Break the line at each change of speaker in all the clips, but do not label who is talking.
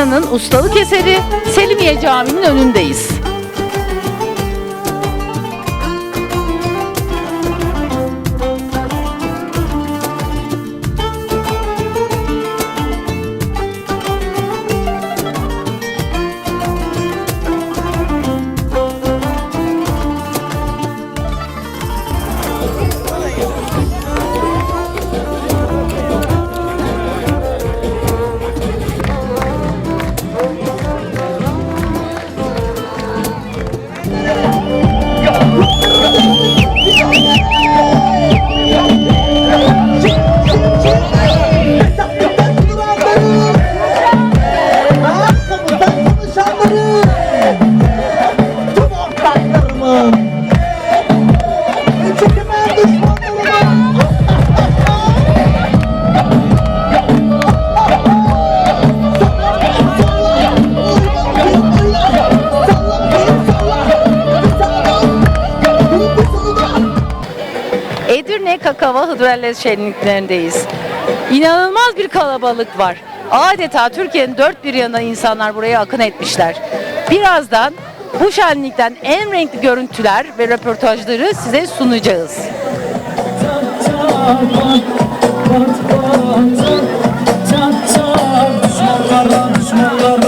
Sinan'ın ustalık eseri Selimiye Camii'nin önündeyiz. Hıdrellez şenliklerindeyiz. İnanılmaz bir kalabalık var. Adeta Türkiye'nin dört bir yanına insanlar buraya akın etmişler. Birazdan bu şenlikten en renkli görüntüler ve röportajları size sunacağız.
Maşallah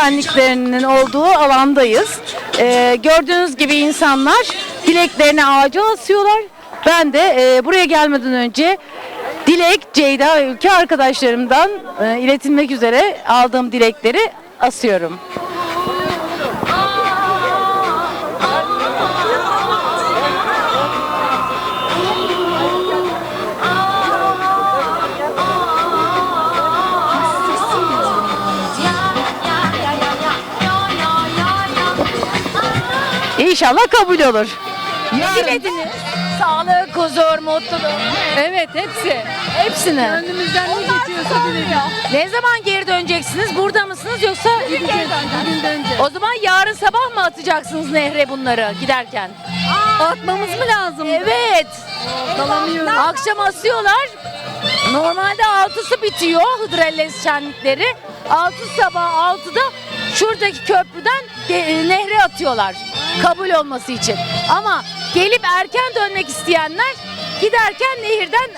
şenliklerinin olduğu alandayız. Ee, gördüğünüz gibi insanlar dileklerini ağaca asıyorlar. Ben de e, buraya gelmeden önce Dilek, Ceyda ve ülke arkadaşlarımdan e, iletilmek üzere aldığım dilekleri asıyorum. İnşallah kabul olur. Ne dilediniz? Sağlık, huzur, mutluluk.
Evet, hepsi.
Hepsini.
Önümüzden ne geçiyorsa dilerim.
Ne zaman geri döneceksiniz? Burada mısınız yoksa?
Bugün döneceğiz.
O zaman yarın sabah mı atacaksınız nehre bunları giderken?
Atmamız mı lazım?
Evet.
Dalamıyoruz.
Akşam asıyorlar. Normalde altısı bitiyor Hıdrellez şenlikleri. Altı sabah altıda şuradaki köprüden de- e, nehre atıyorlar. Kabul olması için. Ama gelip erken dönmek isteyenler giderken nehirden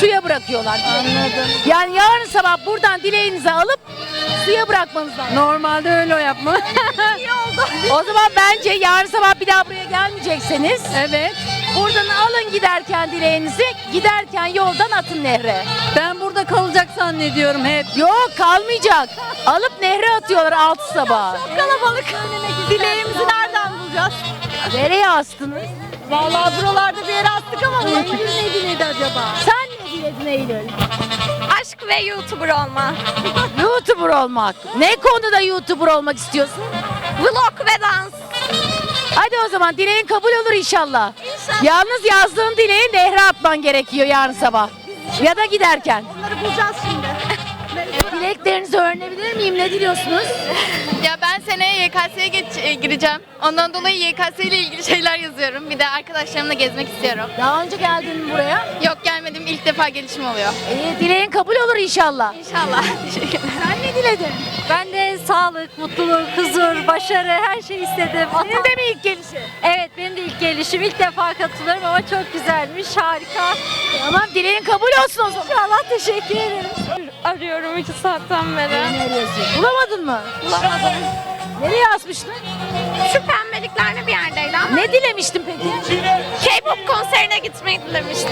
suya bırakıyorlar.
Anladım.
Yani yarın sabah buradan dileğinizi alıp suya bırakmanız lazım.
Normalde öyle o yapma.
O zaman bence yarın sabah bir daha buraya gelmeyecekseniz
evet.
buradan alın giderken dileğinizi giderken yoldan atın nehre.
Ben burada kalacak zannediyorum hep.
Yok kalmayacak. Alıp nehre atıyorlar altı sabah.
Kalabalık. Dileğimizi nereden bulacağız?
Nereye astınız?
Vallahi buralarda bir yere attık ama Eylül ne diledi acaba?
Sen ne diledin Eylül?
Aşk ve YouTuber olma.
YouTuber olmak. Ne konuda YouTuber olmak istiyorsun?
Vlog ve dans.
Hadi o zaman dileğin kabul olur inşallah. Yalnız yazdığın dileği nehre atman gerekiyor yarın sabah. Ya da giderken.
Bunları bulacağız şimdi.
Dileklerinizi öğrenebilir miyim? Ne diliyorsunuz?
Ya ben seneye YKS'ye geç- e, gireceğim. Ondan dolayı YKS ile ilgili şeyler yazıyorum. Bir de arkadaşlarımla gezmek istiyorum.
Daha önce geldin mi buraya?
Yok gelmedim. ilk defa gelişim oluyor.
İyi, dileğin kabul olur inşallah.
İnşallah. Teşekkürler.
Sen ne diledin?
Ben de sağlık, mutluluk, huzur, başarı her şeyi istedim.
Senin de mi ilk gelişi?
Evet benim de ilk gelişim. ilk defa katılıyorum ama çok güzelmiş. Harika.
Tamam dileğin kabul olsun o zaman.
İnşallah teşekkür ederim. Arıyorum iki saatten beri.
Bulamadın mı?
Bulamadım.
Nereye asmıştın?
Şu pembeliklerle bir yerdeydi ama
Ne dilemiştin peki?
K-pop konserine gitmeyi dilemiştim.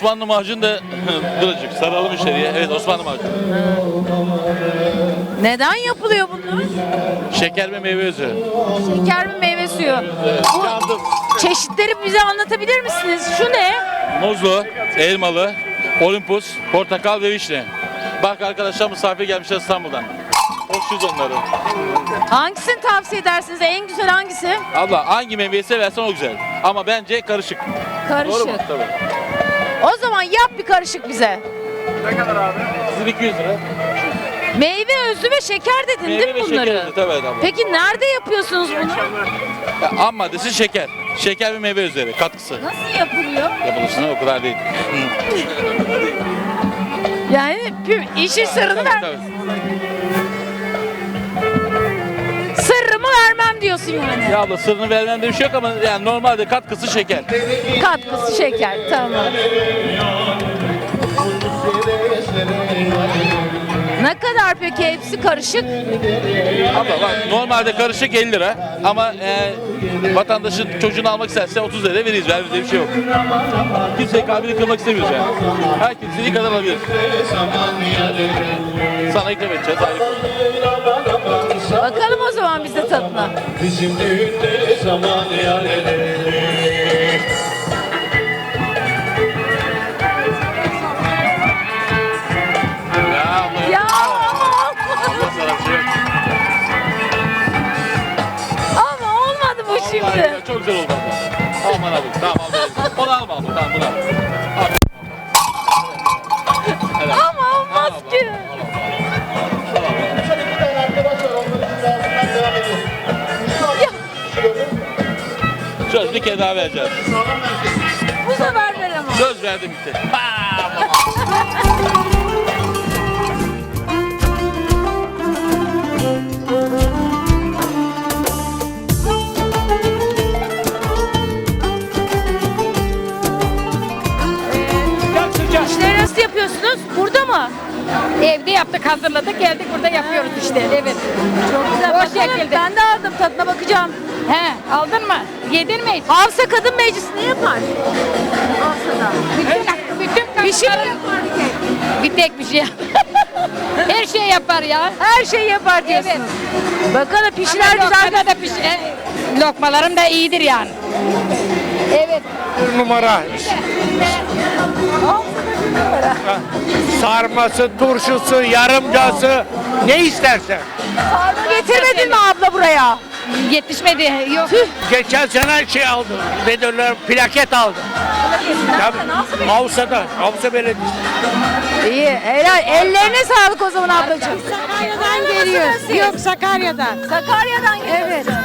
Osmanlı
macun da kırıcık. Saralım içeriye. Evet Osmanlı macun.
Neden yapılıyor bunlar?
Şeker ve meyve özü.
Şeker mi meyve suyu? Bu
Yandım.
çeşitleri bize anlatabilir misiniz? Şu ne?
Muzlu, elmalı, olimpus, portakal ve vişne. Bak arkadaşlar misafir gelmişler İstanbul'dan. Hoşçuz onları.
Hangisini tavsiye edersiniz? En güzel hangisi?
Abla hangi meyveyi seversen o güzel. Ama bence karışık. Doğru mu?
Karışık.
Tabii.
O zaman yap bir karışık bize.
Sizin 200 lira.
Meyve özü ve şeker dedin
Meyve
değil
ve
mi
şeker
bunları?
özü. Tabii abla.
Peki nerede yapıyorsunuz bunu?
Ya, ham maddesi şeker. Şeker ve meyve özleri katkısı.
Nasıl yapılıyor?
Yapılışına o kadar değil.
Yani pü- işin sırrını ver.
Tabii.
Vermem diyorsun yani.
Ya abla sırrını vermem diye bir şey yok ama yani normalde katkısı şeker.
Katkısı şeker. Tamam. Ne kadar peki hepsi karışık?
Abla bak normalde karışık 50 lira ama e, vatandaşın çocuğunu almak isterse 30 lira veririz. Vermediği bir şey yok. Kimseyi kalbini kırmak istemiyoruz yani. Herkes istediği kadar alabilir. Sana ikram edeceğiz. harika.
Bakalım o zaman biz de tadına.
Bizim düğünde zaman
Ya abla
Ya
Allah sana bir yok.
ama olmadı bu şimdi.
Çok güzel oldu abla. Aman abi tamam verelim. Onu alma abla tamam bunu al. Kere daha vereceğiz.
Bu sefer veremem.
Söz verdim gitti.
İşleri nasıl yapıyorsunuz? Burada mı?
Evde yaptık, hazırladık, geldik burada yapıyoruz işte. Evet.
Çok güzel.
O
Bakalım,
şekilde.
Ben de aldım tadına bakacağım.
He, aldın mı? Yedin mi?
Havsa Kadın Meclisi ne yapar? Havsa'da.
Bütün, bütün
Bir şey mi
kadınların-
yapar bir tek?
Bir tek bir şey. Her şey yapar ya.
Her şeyi yapar diyorsun.
Evet.
Bakalım pişiler
Ama
güzel.
lokmada da piş, e, lokmalarım da iyidir yani. Evet.
Bir numara. Sarması, turşusu, yarımcası ne istersen.
Sarma getirmedin mi abla buraya?
Yetişmedi. Yok.
Geçen sene şey aldım. Ne? Plaket aldım. Tabii. Havsa'da. Havsa Belediyesi.
İyi helal. Ellerine sağlık o zaman ablacığım.
Sakarya'dan geliyoruz. Yok Sakarya'dan.
Sakarya'dan geliyorsunuz.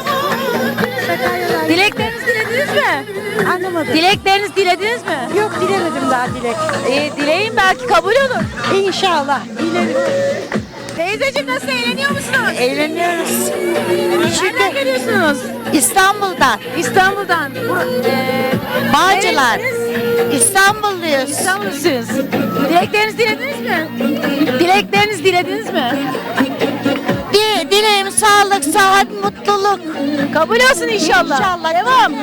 Evet. Dileklerinizi dilediniz mi?
Anlamadım.
Dileklerinizi dilediniz mi?
Yok dilemedim daha dilek.
İyi dileyin belki kabul olur.
İnşallah. Dilerim.
Teyzeciğim nasıl eğleniyor musunuz?
Eğleniyoruz.
Nereden geliyorsunuz?
İstanbul'dan.
İstanbul'dan. Bu, eee,
Bağcılar. İstanbulluyuz.
İstanbul'sunuz. Dileklerinizi dilediniz mi? Dileklerinizi dilediniz mi?
Di- dileğim sağlık, sıhhat, mutluluk.
Kabul olsun inşallah.
İnşallah.
Devam.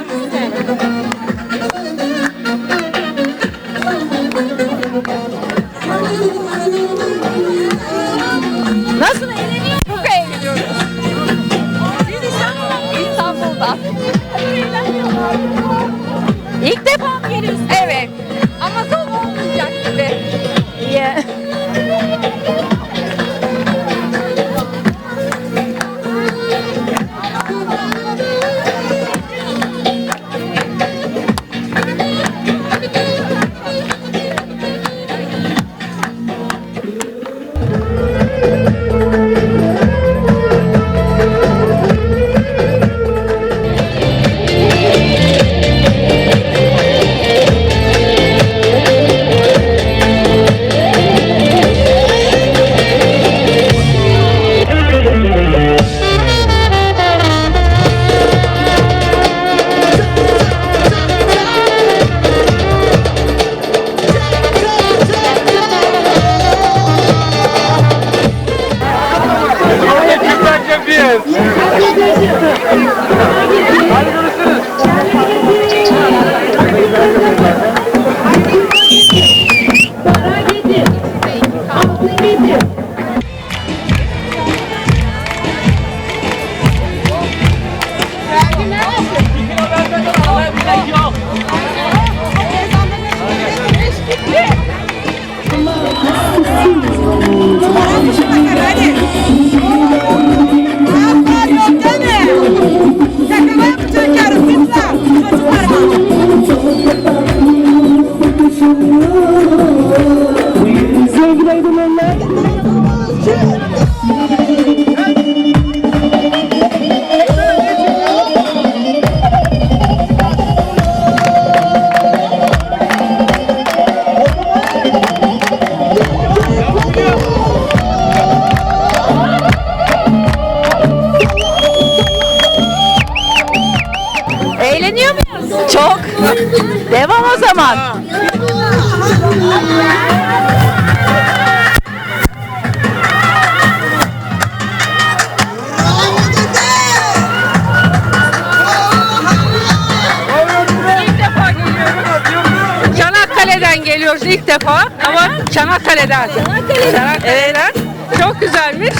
Çanakkale'den. Çanakkale'den. Çok güzelmiş.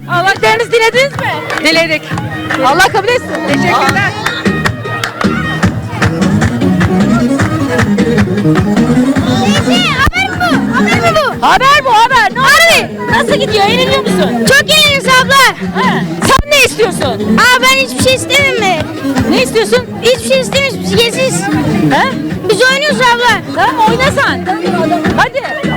Dileklerinizi dilediniz mi?
Diledik.
Allah kabul etsin.
Teşekkürler.
Haber bu haber. Ne Harbi. Nasıl gidiyor? Eğleniyor musun?
Çok eğleniyoruz abla.
Sen ne istiyorsun?
Aa ben hiçbir şey istemem mi?
Ne istiyorsun?
Hiçbir şey istemiyoruz biz geziz.
He?
Biz oynuyoruz abla.
Tamam oyna sen. Hadi.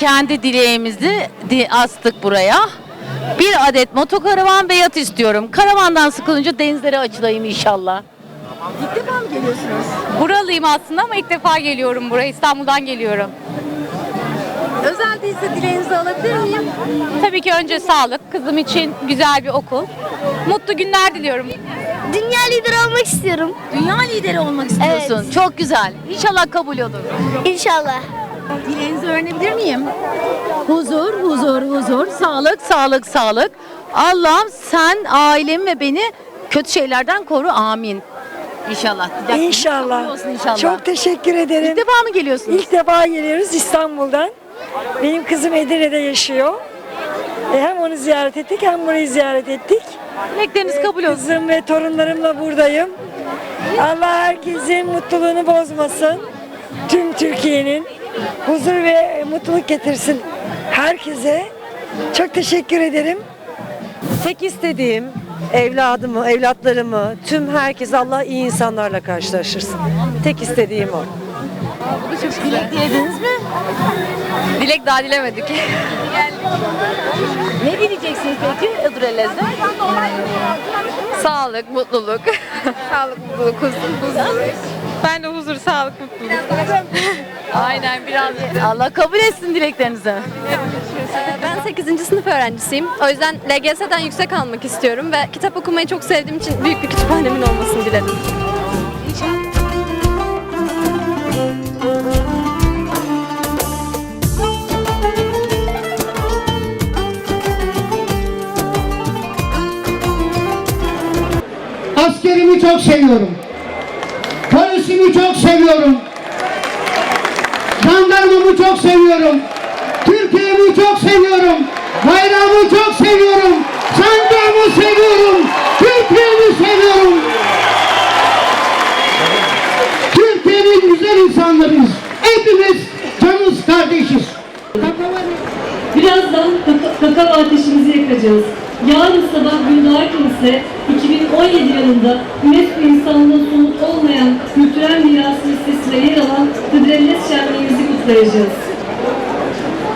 Kendi dileğimizi di- astık buraya. Bir adet motokaravan ve yat istiyorum. Karavandan sıkılınca denizlere açılayım inşallah. İlk defa mı geliyorsunuz?
Buralıyım aslında ama ilk defa geliyorum buraya. İstanbul'dan geliyorum.
Özel değilse dileğinizi alabilir miyim?
Tabii ki önce sağlık, kızım için güzel bir okul. Mutlu günler diliyorum.
Dünya lideri olmak istiyorum.
Dünya lideri olmak istiyorsun. Çok güzel. İnşallah kabul olur.
İnşallah.
Dileğinizi öğrenebilir miyim? Huzur, huzur, huzur, sağlık, sağlık, sağlık. Allah'ım sen ailemi ve beni kötü şeylerden koru. Amin. İnşallah. Dileğiniz
İnşallah.
olsun inşallah.
Çok teşekkür ederim.
İlk defa mı geliyorsunuz?
İlk defa geliyoruz İstanbul'dan. Benim kızım Edirne'de yaşıyor. E, hem onu ziyaret ettik hem burayı ziyaret ettik.
Dilekleriniz kabul olsun.
Kızım ve torunlarımla buradayım. Allah herkesin mutluluğunu bozmasın. Tüm Türkiye'nin huzur ve mutluluk getirsin herkese. Çok teşekkür ederim.
Tek istediğim evladımı, evlatlarımı, tüm herkes Allah iyi insanlarla karşılaştırsın. Tek istediğim o.
Dilek dilediniz mi?
Dilek daha dilemedik.
Ne dileyeceksiniz peki Ödürelez'de?
sağlık, mutluluk. sağlık, mutluluk, huzur. Ben de huzur, sağlık, mutluluk. Aynen biraz.
Allah kabul etsin dileklerinizi.
Ben 8. sınıf öğrencisiyim. O yüzden LGS'den yüksek almak istiyorum ve kitap okumayı çok sevdiğim için büyük bir kütüphanemin olmasını diledim.
Askerimi çok seviyorum. Polisimi çok seviyorum. Jandarmamı çok seviyorum. Türkiye'mi çok seviyorum. Bayrağımı çok seviyorum. Sancağımı seviyorum. Türkiye'mi seviyorum. Türkiye'nin güzel insanlarıyız. Hepimiz canımız kardeşiz.
Birazdan kakao ateşimizi yakacağız. Yarın sabah Güldarken ise 2017 yılında UNESCO insanlığın somut olmayan kültürel miras listesine yer alan Hıdrellez Şenliğimizi kutlayacağız.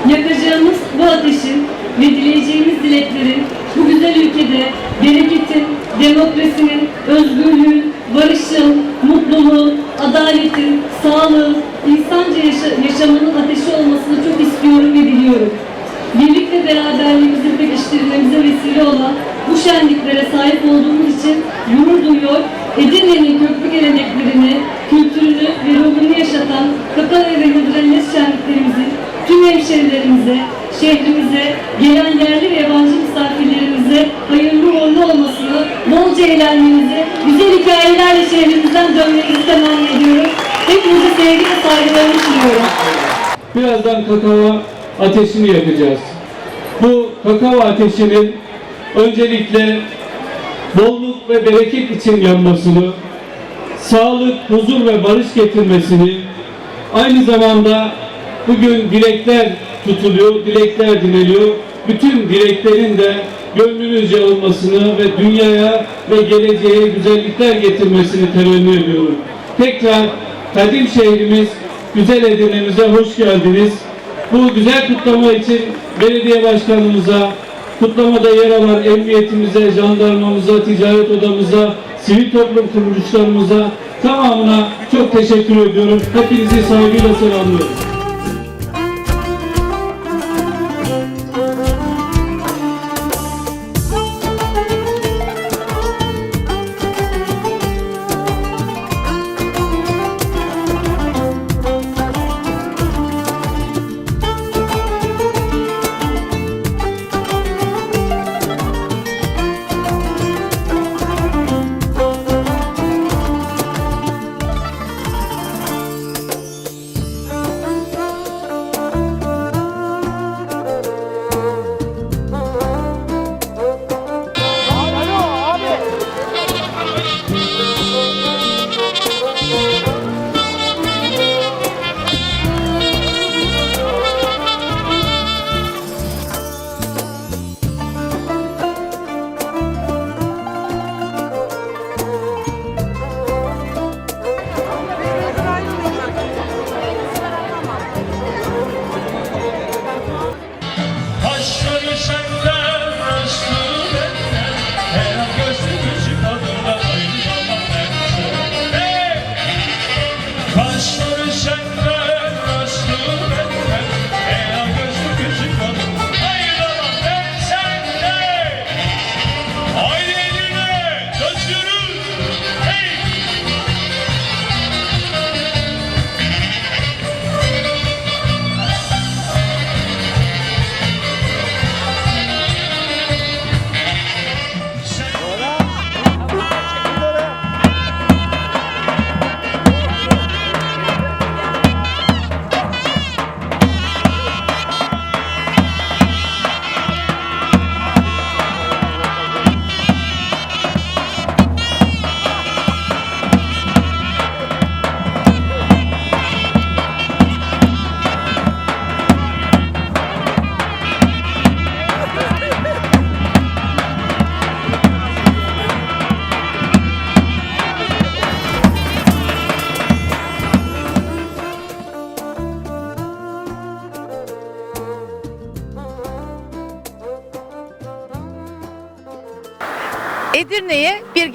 Yakacağımız bu ateşin ve dileyeceğimiz dileklerin bu güzel ülkede bereketin, demokrasinin, özgürlüğün, barışın, mutluluğun, adaletin, sağlığın, insanca yaşa- yaşamanın ateşi olmasını çok istiyorum ve diliyorum. Birlik ve beraberliğimizi pekiştirmemize vesile olan bu şenliklere sahip olduğumuz için gurur duyuyor, Edirne'nin köklü geleneklerini, kültürünü ve ruhunu yaşatan Kakao ve Hıdrellez şenliklerimizin tüm hemşehrilerimize, şehrimize, gelen yerli ve yabancı misafirlerimize hayırlı uğurlu olmasını, bolca eğlenmenizi, güzel hikayelerle şehrimizden dönmenizi temenni ediyorum. Hepinize sevgi ve saygılarımı sunuyorum.
Birazdan kakao ateşini yakacağız. Bu kakao ateşinin öncelikle bolluk ve bereket için yanmasını, sağlık, huzur ve barış getirmesini, aynı zamanda bugün dilekler tutuluyor, dilekler dineliyor. Bütün dileklerin de gönlünüzce olmasını ve dünyaya ve geleceğe güzellikler getirmesini temenni ediyorum. Tekrar kadim şehrimiz, güzel Edirne'mize hoş geldiniz. Bu güzel kutlama için belediye başkanımıza, kutlamada yer alan emniyetimize, jandarmamıza, ticaret odamıza, sivil toplum kuruluşlarımıza tamamına çok teşekkür ediyorum. Hepinizi saygıyla selamlıyorum.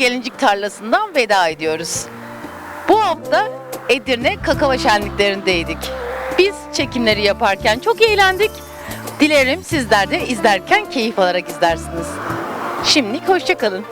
Gelincik tarlasından veda ediyoruz. Bu hafta Edirne kakao şenliklerindeydik. Biz çekimleri yaparken çok eğlendik. Dilerim sizler de izlerken keyif alarak izlersiniz. Şimdilik hoşçakalın.